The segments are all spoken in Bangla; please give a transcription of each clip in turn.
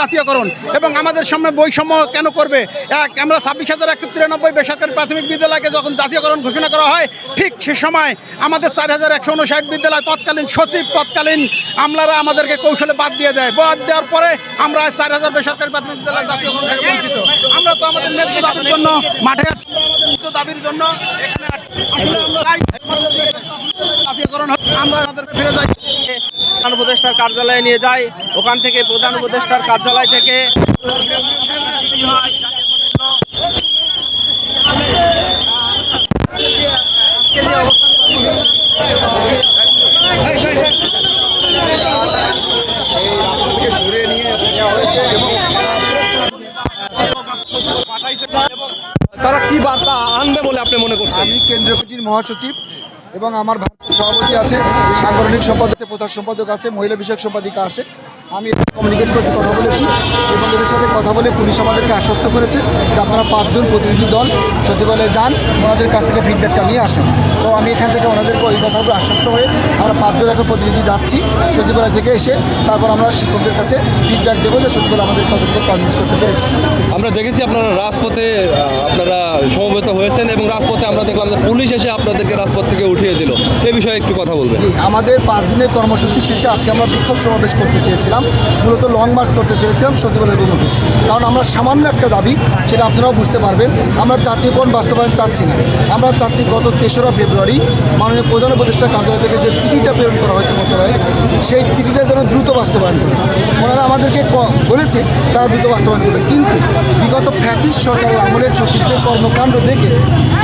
জাতীয়করণ। এবং আমাদের সামনে বৈষম্য কেন করবে? এক, আমরা ছাব্বিশ হাজার একশো তিরানব্বই বেসরকারি প্রাথমিক বিদ্যালয়কে যখন জাতীয়করণ ঘোষণা করা হয়, ঠিক সে সময় আমাদের চার হাজার একশো উনষাট বিদ্যালয় তৎকালীন সচিব, তৎকালীন আমলারা আমাদেরকে কৌশলে বাদ দিয়ে দেয়। বাদ দেওয়ার পরে আমরা চার হাজার বেসরকারি প্রাথমিক বিদ্যালয় জাতীয়করণ থেকে বঞ্চিত। আমরা তো আমাদের ন্যায্য দাবির জন্য, মাঠে আমাদের দাবির জন্য এখানে আসছি। আসলে আমরা জাতীয়করণ। আমরা আমাদের ফিরে যাই। প্রধান উপদেষ্টার কার্যালয়ে নিয়ে যায় ওখান থেকে প্রধান উপদেষ্টার কার্যালয় থেকে তারা কি বার্তা আনবে বলে আপনি মনে করছেন? আমি কেন্দ্রীয় কমিটির মহাসচিব এবং আমার সভাপতি আছে সাংগঠনিক সম্পাদক আছে প্রধান সম্পাদক আছে মহিলা বিষয়ক সম্পাদিকা আছে। আমি কমিউনিকেট করছি কথা বলেছি। এবং এদের সাথে কথা বলে পুলিশ আমাদেরকে আশ্বস্ত করেছে যে আপনারা পাঁচজন প্রতিনিধি দল সচিবালয়ে যান ওনাদের কাছ থেকে ফিডব্যাকটা নিয়ে আসুন। তো আমি এখান থেকে ওনাদেরকে ওই কথাগুলো আশ্বস্ত হয়ে আমরা পাঁচজন একটা প্রতিনিধি যাচ্ছি সচিবালয় থেকে এসে তারপর আমরা শিক্ষকদের কাছে ফিডব্যাক দেবো যে সচিবালয় আমাদের কতটুকু কনভিন্স করতে পেরেছি। আমরা দেখেছি আপনারা রাজপথে আপনারা সমবেত হয়েছেন এবং রাজপথে আমরা দেখলাম যে পুলিশ এসে আপনাদেরকে রাজপথ থেকে উঠিয়ে দিল। এ বিষয়ে একটু কথা বলবেন। আমাদের পাঁচ দিনের কর্মসূচি শেষে আজকে আমরা বিক্ষোভ সমাবেশ করতে চেয়েছিলাম। মূলত লং মার্চ করতে চেয়েছিলাম সচিবালয়ের অভিমুখে কারণ আমরা সামান্য একটা দাবি, সেটা আপনারাও বুঝতে পারবেন, আমরা জাতীয়করণ বাস্তবায়ন চাচ্ছি না। আমরা চাচ্ছি গত তেসরা ফেব্রুয়ারি মাননীয় প্রধান উপদেষ্টার কার্যালয় থেকে যে চিঠিটা প্রেরণ করা হয়েছে মন্ত্রণালয়ে সেই চিঠিটা যেন দ্রুত বাস্তবায়ন করে। ওনারা আমাদেরকে বলেছে, তারা দ্রুত বাস্তবায়ন করবে। কিন্তু বিগত ফ্যাসিস্ট সরকারের আমলের সচিবদের কর্মকাণ্ড দেখে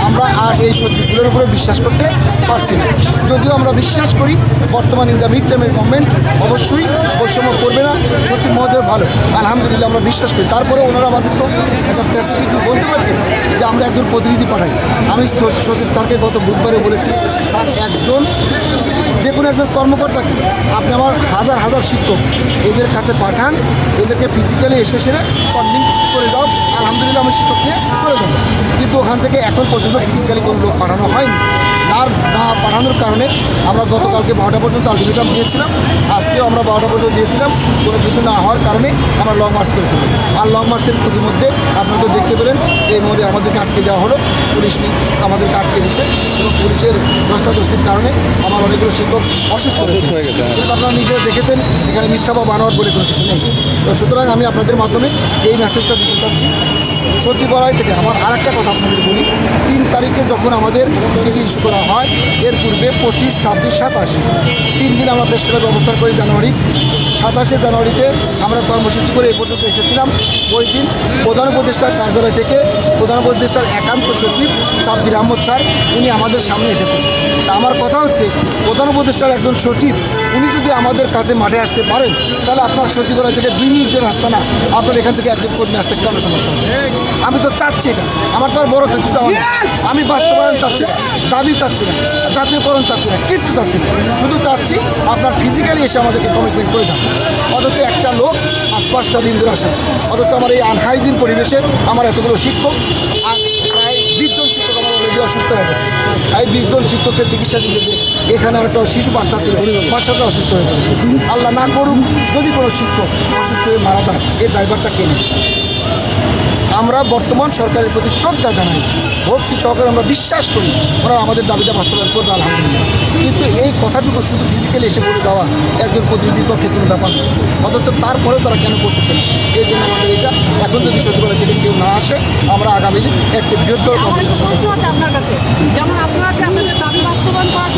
আমরা আর এই সচিবগুলোর উপরে বিশ্বাস করতে পারছি না। যদিও আমরা বিশ্বাস করি, বর্তমান ইন দ্য মিড টার্মের গভর্নমেন্ট অবশ্যই বৈষম্য করবে না, সচিব মহোদয় ভালো। আলহামদুলিল্লাহ আমরা বিশ্বাস করি। তারপরে ওনারা আমাদের তো একটা স্পেসিফিক বলতে পারবেন যে আমরা একজন প্রতিনিধি পাঠাই। আমি সচিব স্যারকে গত বুধবারে বলেছি, স্যার, একজন যে কোনো একজন কর্মকর্তাকে আপনি আমার হাজার হাজার শিক্ষক এদের কাছে পাঠান, এদেরকে ফিজিক্যালি এসে সেরে কনভিন্স করে যাও আলহামদুলিল্লাহ আমি শিক্ষক নিয়ে চলে যাব। কিন্তু ওখান থেকে এখন পর্যন্ত ফিজিক্যালি কোনো লোক পাঠানো হয়নি। না না পাঠানোর কারণে আমরা গতকালকে বারোটা পর্যন্ত আলটিমেটাম দিয়েছিলাম। আজকেও আমরা বারোটা পর্যন্ত দিয়েছিলাম। কোনো কিছু না হওয়ার কারণে আমরা লং মার্চ করেছিলাম। আর লং মার্চের ইতিমধ্যে আপনারা তো দেখতে পেলেন এই মোড়ে আমাদেরকে আটকে দেওয়া হলো। পুলিশ আমাদেরকে আটকে দিয়েছে এবং পুলিশের দস্তাদস্তির কারণে আমার অনেকগুলো শিক্ষক অসুস্থ অসুস্থ হয়ে গেছে, হ্যাঁ। আপনারা নিজেরা দেখেছেন এখানে মিথ্যা বা বানোয়ার বলে কোনো কিছু নেই। তো সুতরাং আমি আপনাদের মাধ্যমে এই মেসেজটা দিতে চাচ্ছি। সচিবালয় থেকে আমার আর একটা কথা আপনাদের বলি। তিন তারিখে যখন আমাদের চিঠি ইস্যু করা হয়, এর পূর্বে পঁচিশ, ছাব্বিশ, সাতাশ। তিন দিন আমরা প্রেস ক্লাবে ব্যবস্থা করি জানুয়ারি। সাতাশে জানুয়ারিতে আমরা কর্মসূচি করে এ পর্যন্ত এসেছিলাম। ওই দিন প্রধান উপদেষ্টার কার্যালয় থেকে প্রধান উপদেষ্টার একান্ত সচিব সাব্বির আহমদ স্যার, উনি আমাদের সামনে এসেছেন। তা আমার কথা হচ্ছে, প্রধান উপদেষ্টার একজন সচিব, উনি যদি আমাদের কাছে মাঠে আসতে পারেন, তাহলে আপনার সচিবালয় থেকে দুই মিনিটের রাস্তা না, আপনার এখান থেকে একজন কর্মী আসতে কেন সমস্যা হচ্ছে? আমি তো চাচ্ছি এটা। আমার তো আর বড় কিছু চাওয়া না আমি বাস্তবায়ন চাচ্ছি না, দাবি চাচ্ছি না, জাতীয়করণ চাচ্ছি না, কিচ্ছু চাচ্ছি না। শুধু চাচ্ছি আপনার ফিজিক্যালি এসে আমাদেরকে কমিটমেন্ট করে যান। অথচ একটা লোক আজ পাঁচটা দিন ধরে আসেন। অথচ আমার এই আনহাইজিন পরিবেশে আমার এতগুলো শিক্ষক। আর প্রায় বিশজন শিক্ষক আমার অলরেডি অসুস্থ হয়ে গেছে। এই বিশজন শিক্ষককে চিকিৎসা দিতে যে এখানে একটা শিশু বাচ্চা ছিল বাচ্চাটা অসুস্থ হয়ে পড়েছে। আল্লাহ না করুক, যদি কোনো শিক্ষক অসুস্থ হয়ে মারা যায়, এর ড্রাইভারটা কে নেবে? আমরা বর্তমান সরকারের প্রতি শ্রদ্ধা জানাই, ভক্তি সহকারে আমরা বিশ্বাস করি ওরা আমাদের দাবিটা বাস্তবায়ন করবে, আলহামদুলিল্লাহ। কিন্তু এই কথাটুকু শুধু ফিজিক্যালি এসে বলে দেওয়া একজন প্রতিনিধির পক্ষে কোনো ব্যাপার নয়, অথচ তারপরেও তারা কেন করতেছে না? এখন যদি সচিবালয় থেকে কেউ না আসে, আমরা আগামী দিন এর চেয়ে বৃহত্তর আপনার কাছে। যেমন আপনারা দাবি বাস্তবায়ন করার